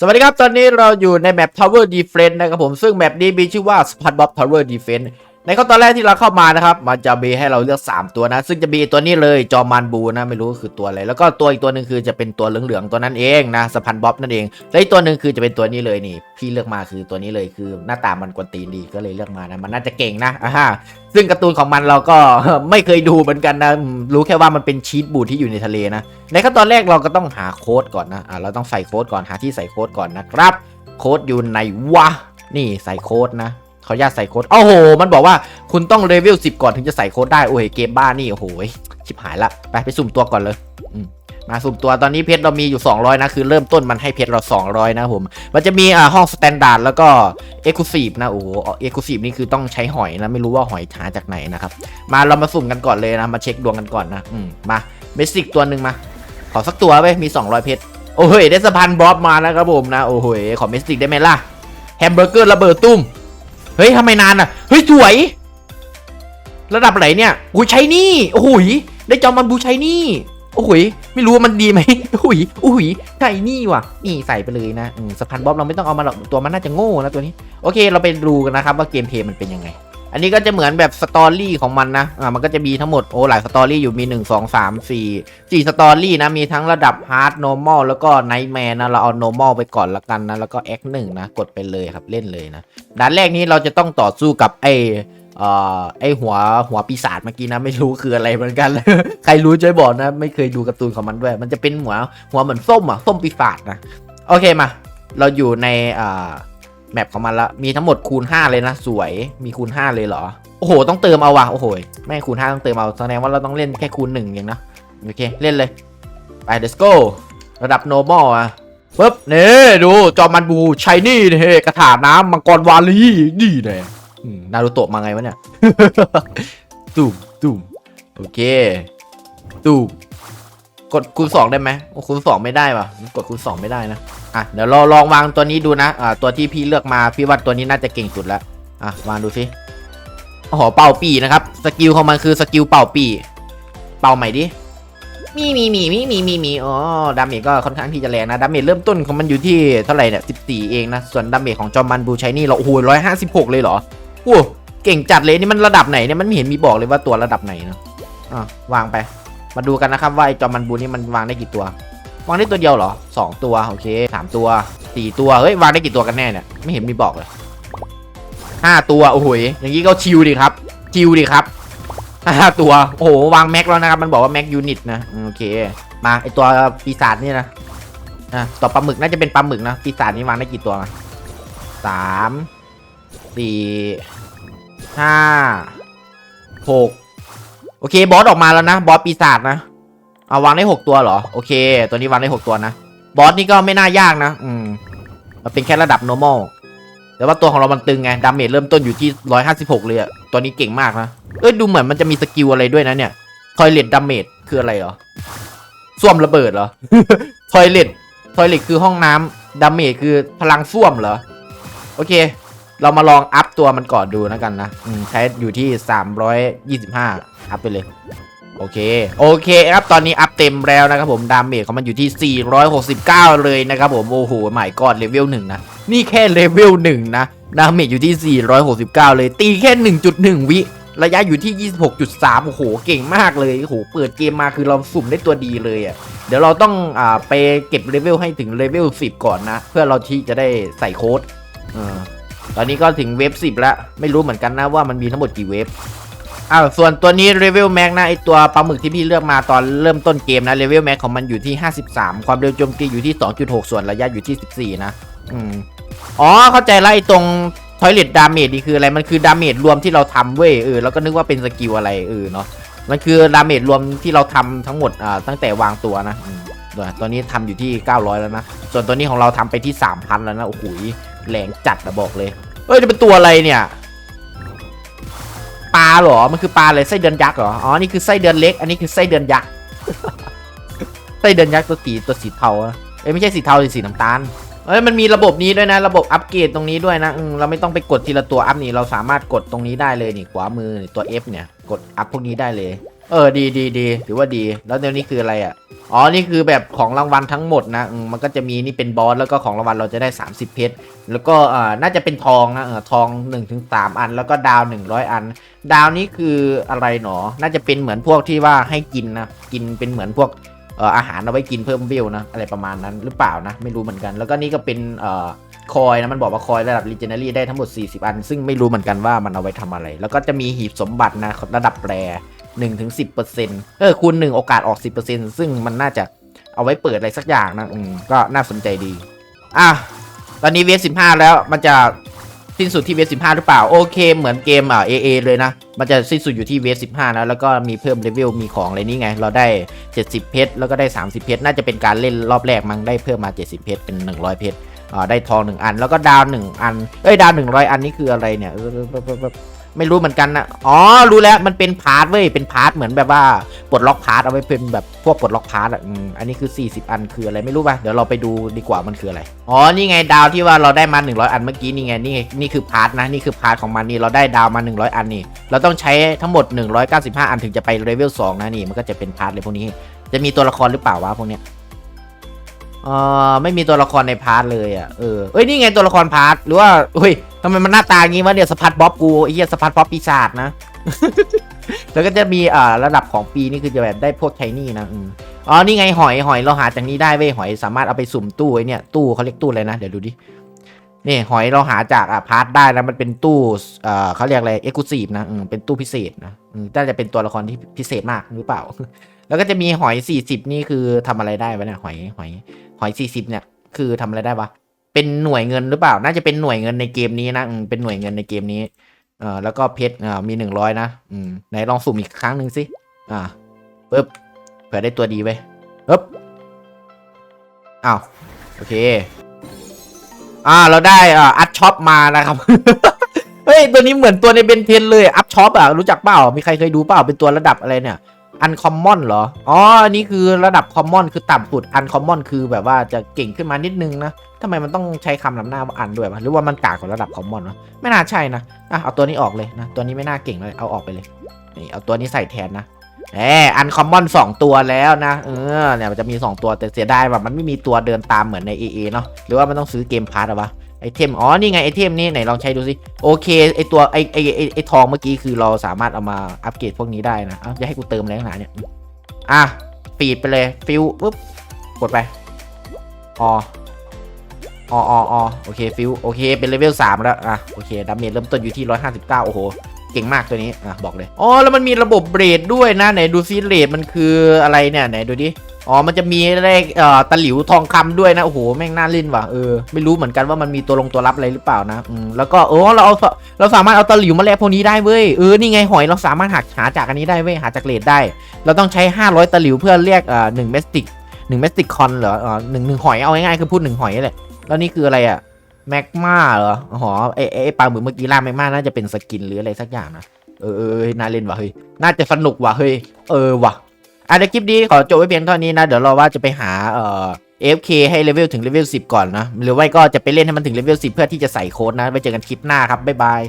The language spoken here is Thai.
สวัสดีครับ ตอนนี้เราอยู่ในแมป Tower Defense นะครับผม ซึ่งแมปนี้มีชื่อว่า Spot Bob Tower Defense ในข้อตอนแรกที่เราเข้ามานะครับ มันจะมีให้เราเลือก 3 ตัวนะ ซึ่งจะมีตัวนี้เลยจอมันบูนะไม่รู้คือตัวอะไร แล้วก็ตัวอีกตัวหนึ่งคือจะเป็นตัวเหลืองๆตัวนั้นเองนะสปันบ๊อบนั่นเองและอีกตัวหนึ่งคือจะเป็นตัวนี้เลยนี่ พี่เลือกมาคือตัวนี้เลยคือหน้าตามันกวนตีนดีก็เลยเลือกมานะมันน่าจะเก่งนะอ่าฮะซึ่งการ์ตูนของมันเราก็ไม่เคยดูเหมือนกันนะรู้แค่ว่ามันเป็นชีตบูทที่อยู่ในทะเลนะในขั้นตอนแรกเราก็ต้องหาโค้ดก่อนนะอ่าเราต้องใส่โค้ดก่อนหาที่ใส่โค้ดก่อนนะครับ โค้ดอยู่ไหนวะนี่ใส่โค้ดนะ ขออนุญาตใส่โค้ดโอ้โห มันบอกว่าคุณต้องเลเวล10 ก่อนถึงจะใส่โค้ดได้ โอ้ยเกมบ้านี่ โอ้โหชิบหายละ ไปไปสุ่มตัวก่อนเลยมาสุ่มตัวตอนนี้เพชรเรามีอยู่ 200 นะ คือเริ่มต้นมันให้เพชรเรา 200 นะผม มันจะมีอ่าห้องสแตนดาร์ดแล้วก็เอ็กซ์คลูซีฟนะ โอ้โหเอ็กซ์คลูซีฟนี่คือต้องใช้หอยนะ ไม่รู้ว่าหอยหาจากไหนนะครับ มาเรามาสุ่มกันก่อนเลยนะ มาเช็คดวงกันก่อนนะ อืม มาเบสิกตัวหนึ่งมา ขอสักตัวไปมี 200 เพชร โอ้โหได้สะพานบ๊อบมานะครับผมนะ โอ้โหขอเมสติกได้ไหมล่ะ แฮมเบอร์เกอร์ระเบิดตุ้ม เฮ้ยทำไมนานอะ เฮ้ย สวย ระดับไหนเนี่ยอุ้ยใช้นี่โอ้โหยได้จอมันบูใช้นี่โอ้โหยไม่รู้ว่ามันดีไหมโอ้โหยโอ้โหยใช่นี่ว่ะ นี่ใส่ไปเลยนะสะพานบ๊อบเราไม่ต้องเอามาหรอกตัวมันน่าจะโง่นะตัวนี้ โอเค เราไปดูกันนะครับว่าเกมเพลย์มันเป็นยังไง อันนี้ก็จะเหมือนแบบสตอรี่ของมันนะ อ่า มันก็จะมีทั้งหมด โอ้ หลายสตอรี่อยู่มี 1 2 3 4 4สตอรี่นะ มีทั้งระดับ hard normal แล้วก็ nightmare นะ เราเอา normal ไปก่อนละกันนะ แล้วก็ act 1นะ กดไปเลยครับ เล่นเลยนะ ด่านแรกนี้เราจะต้องต่อสู้กับไอเอ่อไอหัวหัวปีศาจเมื่อกี้นะไม่รู้คืออะไรเหมือนกัน ใครรู้ช่วยบอกนะ ไม่เคยดูการ์ตูนของมันด้วย มันจะเป็นหัวหัวเหมือนส้มอะส้มปีศาจนะ โอเคมา เราอยู่ในอ่า แมปของมันละมีทั้งหมดคูณ 5 เลยนะ สวยมีคูณ 5 เลยเหรอ โอ้โห ต้องเติมเอาว่ะโอ้โหแม่คูณ 5 ต้องเติมเอาแสดงว่าเราต้องเล่นแค่คูณ1อย่างนะโอเค เล่นเลย ไป let's go ระดับ normal อะปึ๊บนี่ดู จอมันบูชัยนี่เฮกระถางน้ำมังกรวาลีนี่แน่อืมนารูโตะมาไงวะเนี่ยตุ่มตุ่มโอเคตุ่มกดคูณสองได้ไหมโอ้คูณสองไม่ได้ว่ะกดคูณสองไม่ได้นะ อะเดี๋ยวเราลองวางตัวนี้ดูนะอ่าตัวที่พี่เลือกมาพี่ว่าตัวนี้น่าจะเก่งสุดแล้วอะวางดูสิโอ้โหเป่าปีนะครับสกิลของมันคือสกิลเป่าปี เป่าใหม่ดิมีมีมีมีมีมีมีอ๋อดาเมจก็ค่อนข้างที่จะแรงนะดาเมจเริ่มต้นของมันอยู่ที่เท่าไหร่เนี่ยสิบสี่เองนะส่วนดาเมจของจอมมันบูชัยนี่เราโอ้โหร้อยห้าสิบหกเลยเหรอโอ้เก่งจัดเลยนี่มันระดับไหนเนี่ยมันไม่เห็นมีบอกเลยว่าตัวระดับไหนนะอะวางไป มาดูกันนะครับว่าไอ้จอมมันบูนี่มันวางได้กี่ตัว วางได้ตัวเดียวเหรอสองตัวโอเคสามตัวสี่ตัวเฮ้ยวางได้กี่ตัวกันแน่เนี่ยไม่เห็นมีบอกเลยห้าตัวโอ้โหอย่างนี้ก็ชิวดีครับชิวดีครับห้าตัวโอ้โหวางแม็กแล้วนะครับมันบอกว่าแม็กยูนิตนะโอเค มาไอตัวปีศาจนี่นะอะต่อปลาหมึกน่าจะเป็นปลาหมึกนะปีศาจนี่วางได้กี่ตัวสามสี่ห้าหกโอเคบอสออกมาแล้วนะ บอสปีศาจนะ เอาวางได้หกตัวเหรอ โอเค ตัวนี้วางได้หกตัวนะ บอสนี่ก็ไม่น่ายากนะ อืม มันเป็นแค่ระดับ normal แต่ว่าตัวของเรามันตึงไง ดาเมจเริ่มต้นอยู่ที่ 156 เลยอะตัวนี้เก่งมากนะ เอ้ย ดูเหมือนมันจะมีสกิลอะไรด้วยนะเนี่ย ทอยเลตดาเมจคืออะไรเหรอส้วมระเบิดเหรอ ทอยเลตทอยเลตคือห้องน้ำดาเมจคือพลังส้วมเหรอ โอเค เรามาลองอัพตัวมันก่อนดูแล้วกันนะ อืม ใช้อยู่ที่ 325 อัพไปเลย โอเค โอเคครับ ตอนนี้อัพเต็มแล้วนะครับผม ดาเมจของมันอยู่ที่ 469 เลยนะครับผม โอ้โหหมายกอดเลเวลหนึ่งนะ นี่แค่เลเวลหนึ่งนะ ดาเมจอยู่ที่ 469 เลย ตีแค่ 1.1 วิ ระยะอยู่ที่ 26.3 โอ้โห เก่งมากเลย โอ้โห เปิดเกมมาคือเราสุ่มได้ตัวดีเลยอะ เดี๋ยวเราต้องอ่าไปเก็บเลเวลให้ถึงเลเวล 10 ก่อนนะ เพื่อเราที่จะได้ใส่โค้ดเออตอนนี้ก็ถึงเวฟ10 แล้ว ไม่รู้เหมือนกันนะว่ามันมีทั้งหมดกี่เวฟ อ้าวส่วนตัวนี้เลเวลแม็กนะไอตัวปลาหมึกที่พี่เลือกมาตอนเริ่มต้นเกมนะเลเวลแม็กของมันอยู่ที่ 53 ความเร็วโจมตีอยู่ที่ 2.6 ส่วนระยะอยู่ที่ 14 นะ อืมอ๋อเข้าใจละไอตรงทอยเลตดาเมจนี่คืออะไรมันคือดาเมจรวมที่เราทำเว้ยเออแล้วก็นึกว่าเป็นสกิลอะไรเออเนาะมันคือดาเมจรวมที่เราทำทั้งหมดอ่าตั้งแต่วางตัวนะเดี๋ยวตอนนี้ทำอยู่ที่ 900 แล้วนะ ส่วนตัวนี้ของเราทำไปที่ 3,000 แล้วนะ โอ้โหแรงจัดนะบอกเลย เอ้ยนี่เป็นตัวอะไรเนี่ย เหรอ มันคือปลาเลยไส้เดือนยักษ์เหรอ อ๋อ นี่คือไส้เดือนเล็ก อันนี้คือไส้เดือนยักษ์ ไส้เดือนยักษ์ตัวสีตัวสีเทาเอ้ยไม่ใช่สีเทาสิสีน้ำตาล เอ้ยมันมีระบบนี้ด้วยนะ ระบบอัปเกรดตรงนี้ด้วยนะเราไม่ต้องไปกดทีละตัวอัพนี่ เราสามารถกดตรงนี้ได้เลยนี่ขวามือตัว F เนี่ย กดอัพพวกนี้ได้เลย เออ ดีดีดีถือว่าดี แล้วเดี๋ยวนี้คืออะไรอะ อ๋อ นี่คือแบบของรางวัลทั้งหมดนะมันก็จะมีนี่เป็นบอสแล้วก็ของรางวัลเราจะได้ 30 เพชร แล้วก็อ่าน่าจะเป็นทองนะเออทอง1นถึงสอัน แล้วก็ดาว 100 อัน ดาวนี้คืออะไรหนอ น่าจะเป็นเหมือนพวกที่ว่าให้กินนะ กินเป็นเหมือนพวกเอ่ออาหารเอาไว้กินเพิ่มวิวนะ อะไรประมาณนั้นหรือเปล่านะ ไม่รู้เหมือนกัน แล้วก็นี่ก็เป็นเอ่อคอยนะมันบอกว่าคอยระดับ Legendary ได้ทั้งหมด 40 อัน ซึ่งไม่รู้เหมือนกันว่ามันเอาไว้ทำอะไร แล้วก็จะมีหีบสมบัตินะระดับแปร 1ถึง10%เออคูณ1โอกาสออก 10%ซึ่งมันน่าจะเอาไว้เปิดอะไรสักอย่างนะอืมก็น่าสนใจดี อะ ตอนนี้เวฟ15แล้วมันจะสิ้นสุดที่เวฟ15หรือเปล่า โอเค เหมือนเกมอะ AA เอเลยนะ มันจะสิ้นสุดอยู่ที่เวฟ15นะแล้วแล้วก็มีเพิ่มเลเวลมีของอะไรนี่ไง เราได้70เพชรแล้วก็ได้30เพชรน่าจะเป็นการเล่นรอบแรกมั้งได้เพิ่มมา70เพชรเป็น100เพชรอ่าได้ทอง1อัน แล้วก็ดาว1อันเอ้ยดาว100อันนี่คืออะไรเนี่ย ไม่รู้เหมือนกันนะ อ๋อ รู้แล้ว มันเป็นพาร์ทเว้ย เป็นพาร์ทเหมือนแบบว่าปลดล็อกพาร์ทเอาไว้เป็นแบบพวกปลดล็อกพาร์ทอะอืมอันนี้คือ 40 อันคืออะไรไม่รู้ป่ะ เดี๋ยวเราไปดูดีกว่ามันคืออะไร อ๋อ นี่ไงดาวที่ว่าเราได้มา 100 อันเมื่อกี้นี่ไง นี่ไง นี่คือพาร์ทนะ นี่คือพาร์ทของมันนี่ เราได้ดาวมา 100 อันนี่ เราต้องใช้ทั้งหมด 195 อันถึงจะไปเลเวล2นะนี่ มันก็จะเป็นพาร์ทเลยพวกนี้ จะมีตัวละครหรือเปล่าวะพวกเนี้ย เออไม่มีตัวละครในพาร์ทเลยอะเออเอ้ยนี่ไงตัวละครพาร์ทหรือว่าเฮ้ยทำไมมันหน้าตางงี้วะเนี่ยสปัดบ๊อบกูไอ้เหี้ยสปัดบ๊อบปีศาจนะ แล้วก็จะมีอ่าระดับของปีนี่คือจะแบบได้พวกไทนี่นะอืมอ๋อนี่ไงหอยหอยเราหาจากนี้ได้เว้ยหอยสามารถเอาไปสุ่มตู้ไอ้เนี่ยตู้เขาเรียกตู้อะไรนะเดี๋ยวดูดินี่หอยเราหาจากอะพาร์ทได้นะมันเป็นตู้เอ่อเขาเรียกอะไรเอ็กซ์คลูซีฟนะอืมเป็นตู้พิเศษนะอืมน่าจะเป็นตัวละครที่พิเศษมากหรือเปล่า แล้วก็จะมีหอย40นี่คือทำอะไรได้วะเนี่ยหอยหอย หอย40เนี่ย คือทำอะไรได้วะเป็นหน่วยเงินหรือเปล่า น่าจะเป็นหน่วยเงินในเกมนี้นะเป็นหน่วยเงินในเกมนี้เอ่อแล้วก็เพชรอ่ามี100นะอืมไหนลองสุ่มอีกครั้งหนึ่งสิอ่าปึ๊บเผื่อได้ตัวดีไว้ปึ๊บอ้าวโอเค อ่าเราได้อ่าอัพช็อปมานะครับเฮ้ยตัวนี้เหมือนตัวในเบนเทนเลยอัพช็อปอะรู้จักเปล่ามีใครเคยดูเปล่าเป็นตัวระดับอะไรเนี่ย อันคอมมอนเหรอ อ๋อ อันนี้คือระดับคอมมอนคือต่ำสุด อันคอมมอนคือแบบว่าจะเก่งขึ้นมานิดนึงนะทำไมมันต้องใช้คำนำหน้าว่าอันด้วยวะหรือว่ามันกากกว่าระดับคอมมอนวะ ไม่น่าใช่นะ อะ เอาตัวนี้ออกเลยนะ ตัวนี้ไม่น่าเก่งเลย เอาออกไปเลย นี่ เอาตัวนี้ใส่แทนนะแหมอันคอมมอนสองตัวแล้วนะ เออ เนี่ยมันจะมี 2 ตัวแต่เสียดายแบบมันไม่มีตัวเดินตามเหมือนใน AA เนาะ หรือว่ามันต้องซื้อเกมพาร์ตอะวะ เทม อ๋อ นี่ไงไอเทมนี่ไหนลองใช้ดูสิ โอเค ไอตัวไอไอไอไอทองเมื่อกี้คือเราสามารถเอามาอัปเกรดพวกนี้ได้นะอ้าวจะให้กูเติมอะไรขนาดเนี่ย อะปีดไปเลย ฟิวปุ๊บ กดไป อ๋ออ๋ออ๋อโอเค ฟิว โอเค เป็นเลเวล3แล้ว อะ โอเค ดาเมจเริ่มต้นอยู่ที่159โอ้โห เก่งมากตัวนี้ อะ บอกเลย อ๋อ แล้วมันมีระบบเบรดด้วยนะ ไหนดูซิเรดมันคืออะไรเนี่ย ไหนดูดิ อ๋อ มันจะมีเลขเอ่อตะหลิวทองคำด้วยนะ โอ้โห แม่งน่าเล่นว่ะ เออ ไม่รู้เหมือนกันว่ามันมีตัวลงตัวรับอะไรหรือเปล่านะ อืม แล้วก็เออเราเอาเราสามารถเอาตะหลิวมาแลกพวกนี้ได้เว้ย เออ นี่ไงหอยเราสามารถหาหาจากอันนี้ได้เว้ย หาจากเรดได้ เราต้องใช้ 500 ตะหลิวเพื่อเรียกเอ่อหนึ่งเมสติกหนึ่งเมสติกคอนเหรอเอ่อหนึ่งหนึ่งหอยเอาง่ายๆคือพูดหนึ่งหอยแหละแล้วนี่คืออะไรอะแมกมาเหรอ อ๋อ ไอไอ้ไอปลาหมึกเมื่อกี้ล่าแมกมาน่าจะเป็นสกินหรืออะไรสักอย่างนะ เออเออเออน่าเล่นว่ะเฮ้ย น่าจะสนุกว่ะเฮ้ย เออว่ะ อะเดี๋ยวคลิปนี้ขอจบไว้เพียงเท่านี้นะ เดี๋ยวเราว่าจะไปหาเอ่อ AFK ให้เลเวลถึงเลเวล10 ก่อนนะ หรือไม่ก็จะไปเล่นให้มันถึงเลเวล10 เพื่อที่จะใส่โค้ดนะ ไว้เจอกันคลิปหน้าครับ บ๊ายบาย